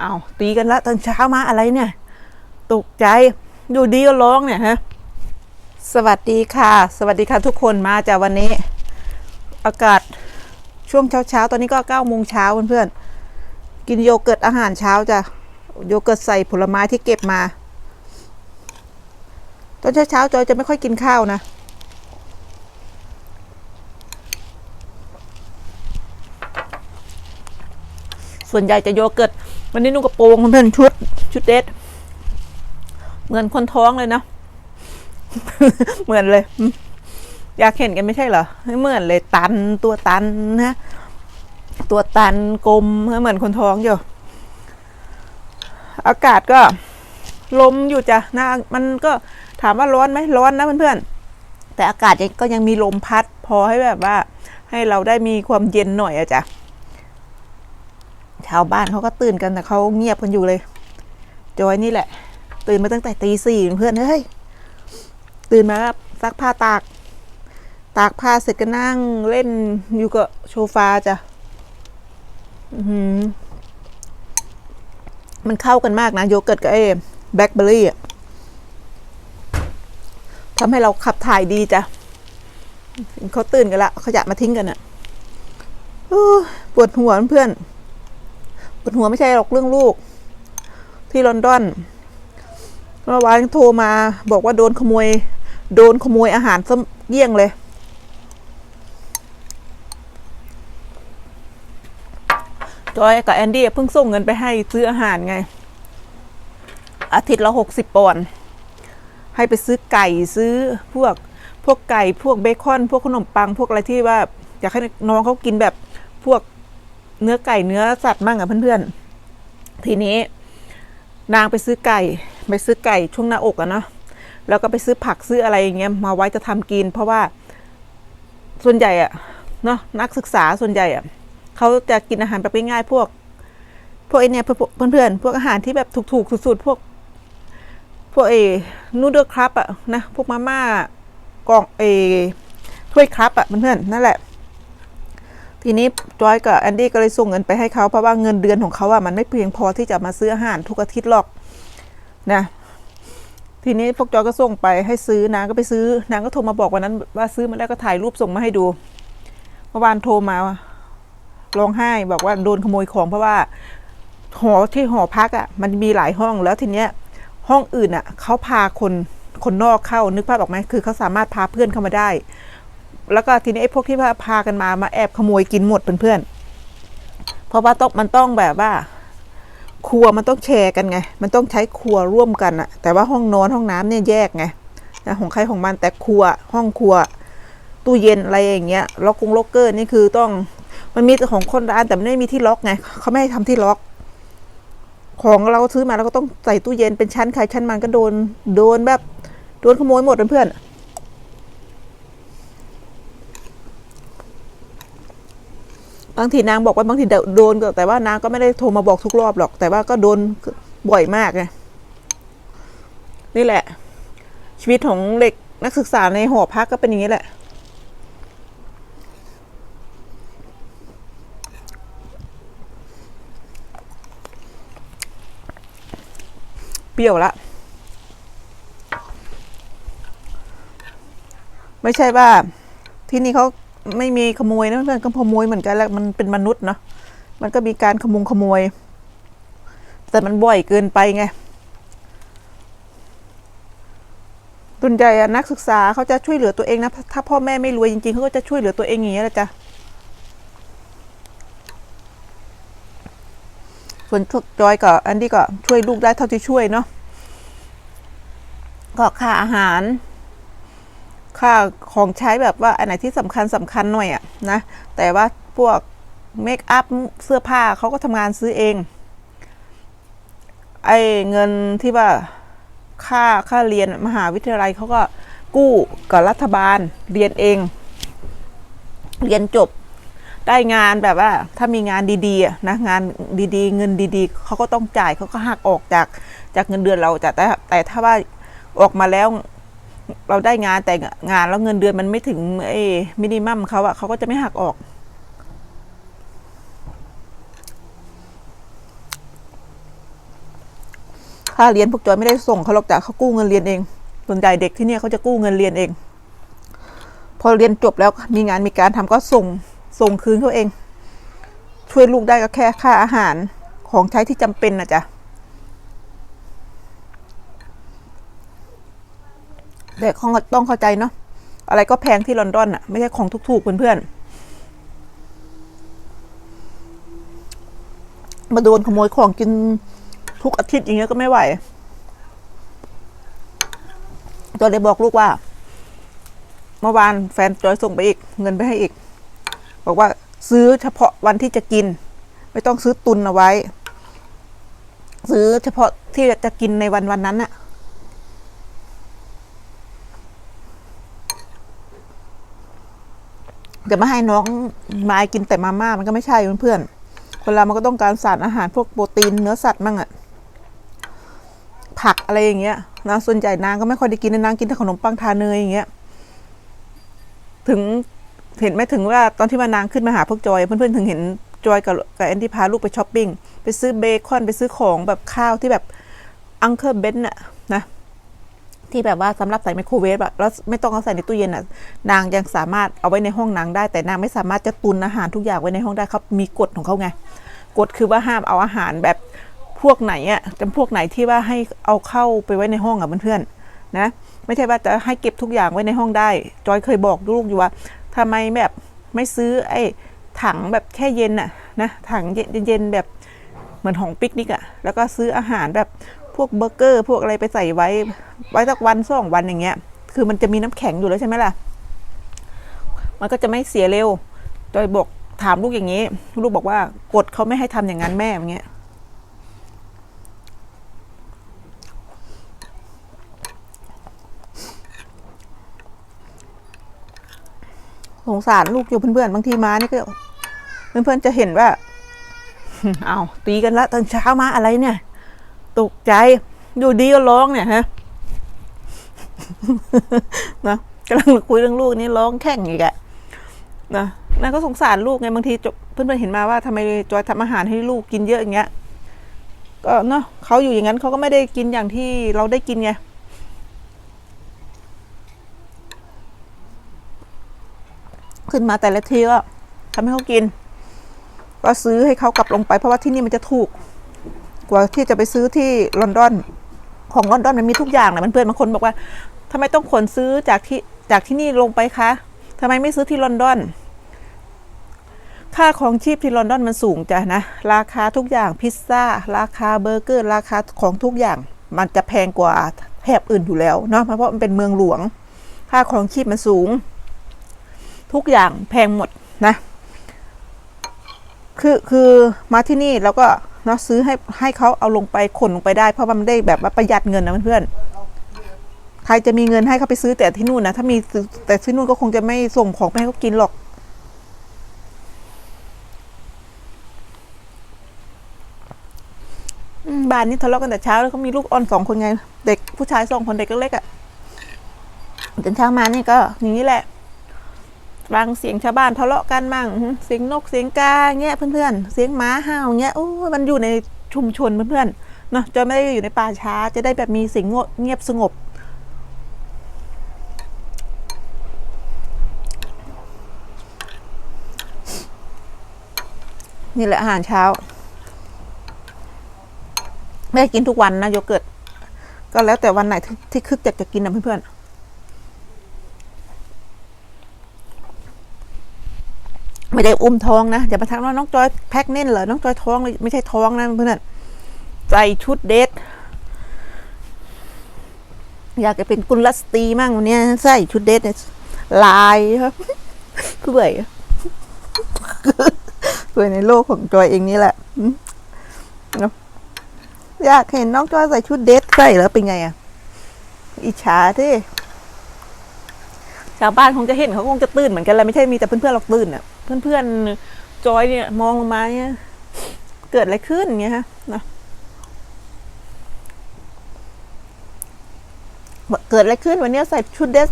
เอาตีกันละตอนเช้ามาอะไรเนี่ย ตกใจอยู่ดีก็ร้องเนี่ยฮะ สวัสดีค่ะ สวัสดีค่ะทุกคนมาจากวันนี้ อากาศช่วงเช้าเช้าๆตอนนี้ก็เก้าโมงเช้าเพื่อนๆกินโยเกิร์ตอาหารเช้าจ้ะโยเกิร์ตใส่ผลไม้ที่เก็บมา ตอนเช้าเช้าๆจอยจะไม่ค่อยกินข้าวนะส่วนใหญ่จะโยเกิร์ต วันนี้นุ่งกระโปรงเพื่อนชุด ชุดเดทเหมือนคนท้องเลยนะ เหมือนเลย อยากเห็นกันไม่ใช่เหรอเหมือนเลยตันตัวตันนะตัวตันกลมเหมือนคนท้องอยู่อากาศก็ลมอยู่จ้ะนะมันก็ถามว่าร้อนไหมร้อนนะเพื่อนๆแต่อากาศก็ยังมีลมพัด พอให้แบบว่า ให้เราได้มีความเย็นหน่อยอะจ้ะาวบ้านเขาก็ตื่นกันแต่เขาเงียบกันอยู่เลย จอยนี่แหละ ตื่นมาตั้งแต่ตีสี่เพื่อนเฮ้ยตื่นมาก็ซักผ้าตาก ตากผ้าเสร็จก็นั่งเล่นอยู่กับโชฟาจ้ะมันเข้ากันมากนะโยเกิร์ตกับไอ้แบล็คเบอร์รี่อะทำให้เราขับถ่ายดีจ้ะเขาตื่นกันละเขาอยากมาทิ้งกันอะอู้ปวดหัวเพื่อน ปวดหัวไม่ใช่หรอกเรื่องลูก ที่ลอนดอนเมื่อวานโทรมาบอกว่าโดนขโมย โดนขโมยอาหารซะเยี่ยงเลย จอยกับแอนดี้เพิ่งส่งเงินไปให้ซื้ออาหารไง อาทิตย์ละหกสิบปอนด์ให้ไปซื้อไก่ซื้อพวกพวกไก่พวกเบคอน พวกขนมปัง พวกอะไรที่ว่าอยากให้น้องเขากินแบบพวก เนื้อไก่เนื้อสัตว์มั่งอะเพื่อนๆ ทีนี้ นางไปซื้อไก่ ไปซื้อไก่ช่วงหน้าอกอะเนาะแล้วก็ไปซื้อผักซื้ออะไรอย่างเงี้ยมาไว้จะทำกิน เพราะว่าส่วนใหญ่อะเนาะนักศึกษาส่วนใหญ่อะเขาจะกินอาหารแบบง่ายๆพวก พวกไอเนี่ยเพื่อนๆพวกอาหารที่แบบถูกๆสุดๆพวก พวกเอนูเดอร์ครับอะนะพวกมาม่ากล่องเอถ้วยครับอะเพื่อนๆนั่นแหละ ทีนี้จอยกับแอนดี้ก็เลยส่งเงินไปให้เขาเพราะว่าเงินเดือนของเขาอะมันไม่เพียงพอที่จะมาซื้ออาหารทุกอาทิตย์หรอกนะทีนี้พวกจอยก็ส่งไปให้ซื้อนางก็ไปซื้อนางก็โทรมาบอกวันนั้น ว่าซื้อมาแล้วก็ถ่ายรูปส่งมาให้ดูเมื่อวานโทรมาร้องไห้บอกว่าโดนขโมยของเพราะว่าหอที่หอพักอะมันมีหลายห้องแล้วทีเนี้ย ห้องอื่นอะเขาพาคนคนนอกเข้านึกภาพออกไหมคือเขาสามารถพาเพื่อนเข้ามาได้ แล้วก็ทีนี้ไอ้พวกที่พาพากันมามาแอบขโมยกินหมดเพื่อนๆเพราะว่าต้องมันต้องแบบว่า ครัวมันต้องแชร์กันไง มันต้องใช้ครัวร่วมกันอะแต่ว่าห้องนอนห้องน้ำเนี่ยแยกไงนะของใครของมันแต่ครัวห้องครัว ตู้เย็นอะไรอย่างเงี้ยล็อกกงล็อกเกอร์นี่คือต้องมันมีของคนร้านแต่มันไม่มีที่ล็อกไงเขาไม่ให้ทำที่ล็อก ของเราซื้อมาเราก็ต้องใส่ตู้เย็นเป็นชั้นใครชั้นมันก็โดนโดนแบบโดนขโมยหมดเพื่อนๆ บางทีนางบอกว่าบางทีโดนก็แต่ว่านางก็ไม่ได้โทรมาบอกทุกรอบหรอก แต่ว่าก็โดนบ่อยมากไงนี่แหละ ชีวิตของเด็กนักศึกษาในหอพักก็เป็นอย่างนี้แหละ เปรี้ยวละ ไม่ใช่ว่าที่นี่เขา ไม่มีขโมยนะเพื่อนก็ขโมยเหมือนกันแหล้วมันเป็นมนุษย์เนาะมันก็มีการขโมงขโมย แต่มันบ่อยเกินไปไงตุนใจนักศึกษาเขาจะช่วยเหลือตัวเองนะถ้าพ่อแม่ไม่รวยจริงๆเขาก็จะช่วยเหลือตัวเองอย่างนี้แหละจ้ะส่วนจอยกับอันดี้ก็ช่วยลูกได้เท่าที่ช่วยเนาะก็ค่าอาหาร ค่าของใช้แบบว่าอันไหนที่สำคัญสำคัญหน่อยอะนะ แต่ว่าพวกเมคอัพเสื้อผ้าเขาก็ทำงานซื้อเอง ไอ้เงินที่ว่าค่าค่าเรียนมหาวิทยาลัยเขาก็กู้กับรัฐบาลเรียนเอง เรียนจบได้งานแบบว่า ถ้ามีงานดีๆนะงานดีๆ เงินดีๆเขาก็ต้องจ่ายเขาก็หักออกจากจากเงินเดือนเราแต่แต่ถ้าว่าออกมาแล้ว เราได้งานแต่งานแล้วเงินเดือนมันไม่ถึงไอ้มินิมัมเขาอะเขาก็จะไม่หักออกค่าเรียนพวกจอยไม่ได้ส่งเขาหรอกจ้ะเขากู้เงินเรียนเองส่วนใหญ่เด็กที่เนี่ยเขาจะกู้เงินเรียนเอง พอเรียนจบแล้วมีงานมีการทำก็ส่งส่งคืนเขาเอง ช่วยลูกได้ก็แค่ค่าอาหารของใช้ที่จำเป็นนะจ๊ะ แต่ของต้องเข้าใจเนาะอะไรก็แพงที่ลอนดอนอะไม่ใช่ของถูกๆเพื่อนๆมาโดนขโมยของกินทุกอาทิตย์อย่างเงี้ยก็ไม่ไหวจอยเลยบอกลูกว่า เมื่อวานแฟนจอยส่งไปอีก เงินไปให้อีก บอกว่าซื้อเฉพาะวันที่จะกิน ไม่ต้องซื้อตุนเอาไว้ ซื้อเฉพาะที่จะกินในวันวันนั้นน่ะ เดี๋ยวมาให้น้องไม้กินแต่มาม่ามันก็ไม่ใช่เพื่อนๆคนเรามันก็ต้องการสารอาหารพวกโปรตีนเนื้อสัตว์มั่งอะผักอะไรอย่างเงี้ยนะส่วนใหญ่นางก็ไม่ค่อยได้กินนะนางกินแต่ขนมปังทาเนยอย่างเงี้ย ถึงเห็นไหมถึงว่าตอนที่มานางขึ้นมาหาพวกจอย เพื่อนๆถึงเห็นจอยกับกับแอนดี้พาลูกไปช้อปปิ้งไปซื้อเบคอนไปซื้อของแบบข้าวที่แบบอังเคิลเบนน่ะนะ ที่แบบว่าสำหรับใส่ไมโครเวฟอะแล้วไม่ต้องเอาใส่ในตู้เย็นอะนางยังสามารถเอาไว้ในห้องนางได้ แต่นางไม่สามารถจะตุนอาหารทุกอย่างไว้ในห้องได้เขามีกฎของเขาไงกฎคือว่าห้ามเอาอาหารแบบพวกไหนอะจำพวกไหนที่ว่าให้เอาเข้าไปไว้ในห้องอะเพื่อนๆนะไม่ใช่ว่าจะให้เก็บทุกอย่างไว้ในห้องได้ จอยเคยบอกลูกอยู่ว่าทำไมแบบไม่ซื้อไอ้ถังแบบแค่เย็นอะนะถังเย็นๆแบบเหมือนของปิกนิกอะ แล้วก็ซื้ออาหารแบบ พวกเบอร์เกอร์พวกอะไรไปใส่ไว้ ไว้สักวันสองวันอย่างเงี้ย คือมันจะมีน้ำแข็งอยู่แล้วใช่ไหมล่ะ มันก็จะไม่เสียเร็วจอยบอกถามลูกอย่างนี้ ลูกบอกว่ากฎเขาไม่ให้ทำอย่างนั้นแม่อย่างเงี้ยสงสารลูกอยู่เพื่อนๆบางทีมานี่ก็เพื่อนๆจะเห็นว่า เอาตีกันละตอนเช้ามาอะไรเนี่ย ตกใจ อยู่ดีก็ร้องเนี่ยฮะนะกำลังคุยเรื่องลูกนี่ร้องแข่งอีกอะนะนั่นก็สงสารลูกไงบางทีเพื่อนๆเห็นมาว่าทำไมจอยทำอาหารให้ลูกกินเยอะอย่างเงี้ย ก็เนาะเขาอยู่อย่างนั้นเขาก็ไม่ได้กินอย่างที่เราได้กินไงขึ้นมาแต่ละทีก็ทำให้เขากิน ก็ซื้อให้เขากลับลงไปเพราะว่าที่นี่มันจะถูก กว่าที่จะไปซื้อที่ลอนดอนของลอนดอนมันมีทุกอย่างนะเพื่อนๆบางคนบอกว่าทำไมต้องขนซื้อจากที่จากที่นี่ลงไปคะทำไมไม่ซื้อที่ลอนดอน ค่าของชีพที่ลอนดอนมันสูงจ้ะนะ ราคาทุกอย่างพิซซ่า ราคาเบอร์เกอร์ ราคาของทุกอย่าง มันจะแพงกว่าแถบอื่นอยู่แล้วเนาะเพราะมันเป็นเมืองหลวง ค่าของชีพมันสูง ทุกอย่างแพงหมดนะ คือคือมาที่นี่แล้วก็ เนาะซื้อให้ให้เขาเอาลงไปขนลงไปได้ เพราะว่ามันได้แบบว่าประหยัดเงินนะเพื่อนๆใครจะมีเงินให้เขาไปซื้อแต่ที่นู่นนะถ้ามีแต่ที่นู่นก็คงจะไม่ส่งของไปให้เขากินหรอกบ้านนี้ทะเลาะกันแต่เช้าแล้วก็มีลูกอ่อนสองคนไง เด็กผู้ชายสองคนเด็กเล็กๆอะ่ะจนเช้ามานี่ก็อย่างนี้แหละ ฟังเสียงชาวบ้านทะเลาะกันมั่งเสียงนกเสียงกาเงี้ยเพื่อนๆ เสียงหมาเห่าเงี้ยโอ้ยมันอยู่ในชุมชนเพื่อนๆเนาะจะไม่ได้อยู่ในป่าช้าจะได้แบบมีเสียงเงียบสงบ นี่แหละอาหารเช้า ไม่ได้กินทุกวันนะโยเกิร์ตก็แล้วแต่วันไหนที่ที่คึกอยากจะกินนะเพื่อนๆ ไม่ได้อุ้มท้องนะอย่ามาทักว่าน้องจอยแพ็คเน่นเหรอน้องจอยท้องเลยไม่ใช่ท้องนะเพื่อนใส่ชุดเดทอยากจะเป็นกุลสตรีมั่งวันนี้ใส่ชุดเดทเนี่ยลายครับเปื่อยเปื่อยในโลกของจอยเองนี่แหละอืมเนอะอยากเห็นน้องจอยใส่ชุดเดทใส่แล้วเป็นไงอะ อิจฉาที่ชาวบ้านคงจะเห็นเขาคงจะตื่นเหมือนกันแหละไม่ใช่มีแต่เพื่อนๆเราตื่นอะ เพื่อนๆ จอยเนี่ยมองลงมาเนี่ย เกิดอะไรขึ้นเงี้ยฮะนะเกิดอะไรขึ้นวันนี้ใส่ชุดเดส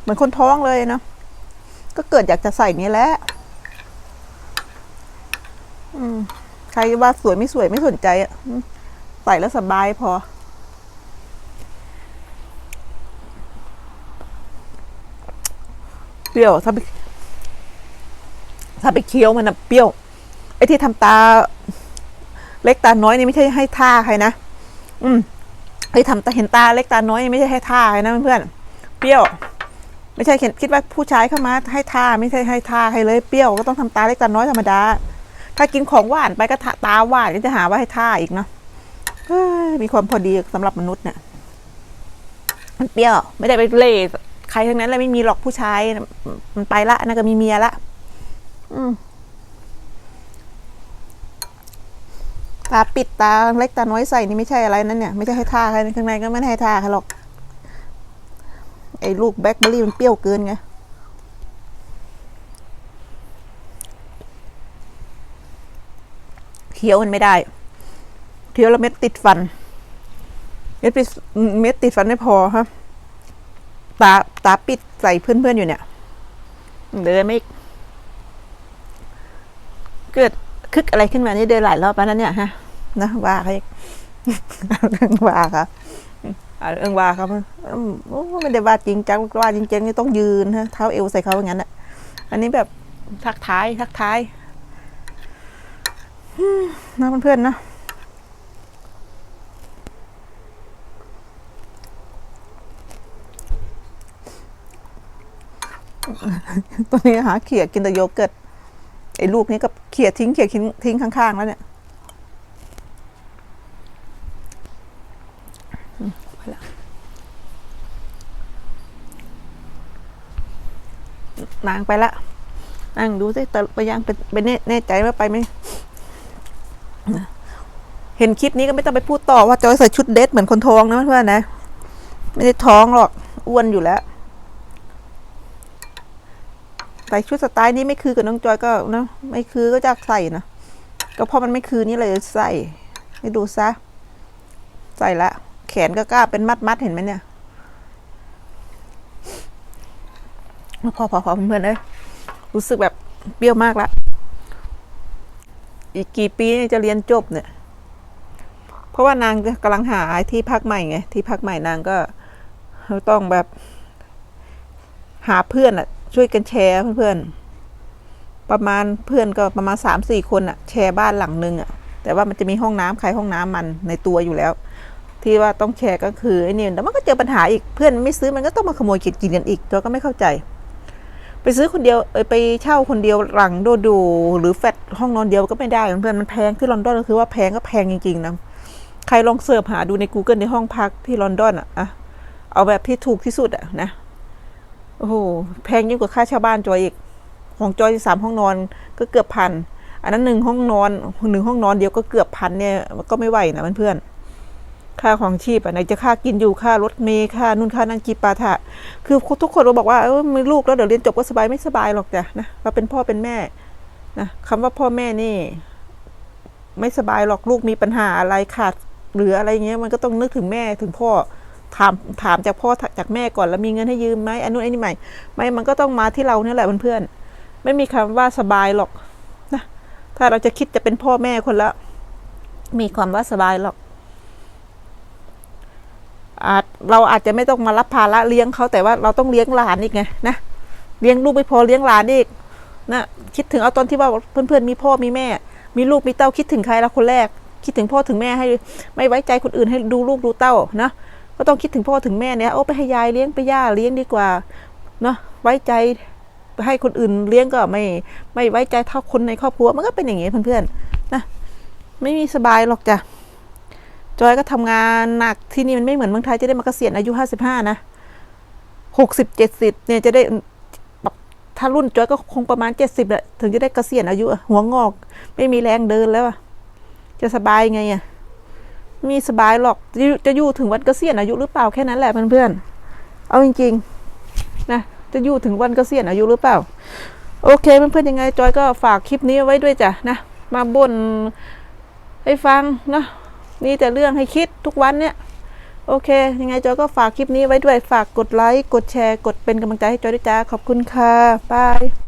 เหมือนคนท้องเลยนะก็เกิดอยากจะใส่นี่แหละใครว่าสวยไม่สวยไม่สนใจอะใส่แล้วสบายพอ เปรี้ยวถ้าไถ้าไปเคี้ยวมันนะเปรี้ยวไอ้ที่ทำตา เล็กตาน้อยนี่ไม่ใช่ให้ท่าใครนะอืมไอ้ทำตาเห็นตาเล็กตาน้อยนี่ไม่ใช่ให้ท่าใครนะเพื่อนเปรี้ยว ไม่ใช่คิดว่าผู้ชายเข้ามาให้ท่าไม่ใช่ให้ท่าใครเลยเปรี้ยวก็ต้องทำตาเล็กตาน้อยธรรมดาถ้ากินของหวานไปก็ทาตาหวานก็จะหาว่าให้ท่าอีกเนาะมีความพอดีสำหรับมนุษย์เนี่ยมันเปรี้ยว ไม่ได้ไปเล่ใครทั้งนั้นเลยไม่มีหรอกผู้ชายมันไปละน่าก็มีเมียละ ตาปิดตาเล็กตาน้อยใส่นี่ไม่ใช่อะไรนั่นเนี่ย ไม่ใช่ให้ท่าใครข้างในก็ไม่ให้ท่าใครหรอก ไอ้ลูกแบล็คเบอร์รี่มันเปรี้ยวเกินไงเคี้ยวมันไม่ได้เคี้ยวแล้วเม็ดติดฟัน เม็ดติดเม็ดติดฟันไม่พอฮะตาตาปิดใส่เพื่อนๆอยู่เนี่ย เดินไม่ เกิดคึกอะไรขึ้นมานี่เดินหลายรอบแล้วนั้นเนี่ยฮะนะว่าเขาเรื่องว่าครับอ่าเรื่องว่าครับอืมโอ้ไม่ได้ว่าจริงจังว่าจริงๆนี่ต้องยืนฮะเท้าเอวใส่เขาอย่างนั้นอะอันนี้แบบทักท้ายทักท้ายนะเพื่อนๆนะตัวนี้หาเขียกินแต่โยเกิร์ต ไอ้ลูกนี้ก็เขี่ยทิ้งเขี่ยทิ้งทิ้งข้างๆแล้วเนี่ยไปละนางไปละนั่งดูสิแต่ไปยังเป็นไปแน่แน่ใจว่าไปไหมเห็นคลิปนี้ก็ไม่ต้องไปพูดต่อว่าจอยใส่ชุดเดทเหมือนคนท้องนะเพื่อนนะ ไม่ได้ท้องหรอก อ้วนอยู่แล้ว ใส่ชุดสไตล์นี้ไม่คือกับน้องจอยก็นะไม่คือก็จะใส่นะก็เพราะมันไม่คือนี่เลยใส่ ให้ดูซะ ใส่ละ แขนก็กล้าเป็นมัดมัดเห็นไหมเนี่ยพอพอพอเพื่อนๆเลยรู้สึกแบบเปรี้ยวมากละอีกกี่ปีจะเรียนจบเนี่ย เพราะว่านางกำลังหาที่พักใหม่ไงที่พักใหม่นางก็ต้องแบบหาเพื่อนอะ ช่วยกันแชร์เพื่อนๆ ประมาณเพื่อนก็ประมาณสามสี่คนอะแชร์บ้านหลังนึงอะแต่ว่ามันจะมีห้องน้ำใครห้องน้ำมันในตัวอยู่แล้ว ที่ว่าต้องแชร์ก็คือไอ้นี่แต่มันก็เจอปัญหาอีกเพื่อนไม่ซื้อมันก็ต้องมาขโมยกินกินกันอีกตัวก็ไม่เข้าใจ ไปซื้อคนเดียวเอยไปเช่าคนเดียวหลังโดโดหรือแฟลตห้องนอนเดียวก็ไม่ได้เพื่อนมันแพงที่ลอนดอนก็คือว่าแพงก็แพงจริงๆนะใครลองเสิร์ชหาดูใน Google ในห้องพักที่ลอนดอนอะอะเอาแบบที่ถูกที่สุดอะนะ โอ้โหแพงยิ่งกว่าค่าเช่าบ้านจอยอีก ของจอยสามห้องนอนก็เกือบพัน อันนั้นหนึ่งห้องนอนหนึ่งห้องนอนเดียวก็เกือบพันเนี่ยมันก็ไม่ไหวนะเพื่อนค่าของชีพอะไหนจะค่ากินอยู่ค่ารถเมล์ค่านู่นค่านั่นกีปาถะ คือทุกคนเราบอกว่าเออมีลูกแล้วเดี๋ยวเรียนจบก็สบายไม่สบายหรอกจ้ะนะเราเป็นพ่อเป็นแม่นะคำว่าพ่อแม่นี่ ไม่สบายหรอกลูกมีปัญหาอะไรขาดหรืออะไรเงี้ยมันก็ต้องนึกถึงแม่ถึงพ่อ ถามถามจากพ่อจากแม่ก่อนแล้วมีเงินให้ยืมไหมอันนู้นอันนี้ใหม่ไม่มันก็ต้องมาที่เราเนี่ยแหละเพื่อนๆไม่มีคำว่าสบายหรอกนะถ้าเราจะคิดจะเป็นพ่อแม่คนละมีความว่าสบายหรอกอาจเราอาจจะไม่ต้องมารับภาระเลี้ยงเขาแต่ว่าเราต้องเลี้ยงหลานอีกไงนะเลี้ยงลูกไม่พอเลี้ยงหลานอีกนะคิดถึงเอาตอนที่ว่าเพื่อนๆมีพ่อมีแม่ มีลูกมีเต้าคิดถึงใครละคนแรก คิดถึงพ่อถึงแม่ให้ ไม่ไว้ใจคนอื่นให้ดูลูกดูเต้านะ ก็ต้องคิดถึงพ่อถึงแม่เนี่ยโอ้ไปให้ยายเลี้ยงไปย่าเลี้ยงดีกว่าเนาะไว้ใจให้คนอื่นเลี้ยงก็ไม่ไม่ไว้ใจเท่าคนในครอบครัวมันก็เป็นอย่างงี้เพื่อนๆนะไม่มีสบายหรอกจ้ะจอยก็ทำงานหนักที่นี่มันไม่เหมือนเมืองไทยจะได้มาเกษียณอายุห้าสิบห้านะหกสิบเจ็ดสิบเนี่ยจะได้ถ้ารุ่นจอยก็คงประมาณเจ็ดสิบแหละถึงจะได้เกษียณอายุหัวงอก ไม่มีแรงเดินแล้วอะจะสบายไงอะ มีสบายหรอกจะอยู่จะอยู่ถึงวันเกษียณอายุหรือเปล่าแค่นั้นแหละเพื่อนๆเอาจริงๆนะจะอยู่ถึงวันเกษียณอายุหรือเปล่า โอเคเพื่อนๆยังไงจอยก็ฝากคลิปนี้ไว้ด้วยจ้ะนะมาบ่นให้ฟังนะนี่แต่เรื่องให้คิดทุกวันเนี่ยโอเค ยังไงจอยก็ฝากคลิปนี้ไว้ด้วยฝากกดไลค์กดแชร์ กดเป็นกำลังใจให้จอยด้วยจ้าขอบคุณค่ะบาย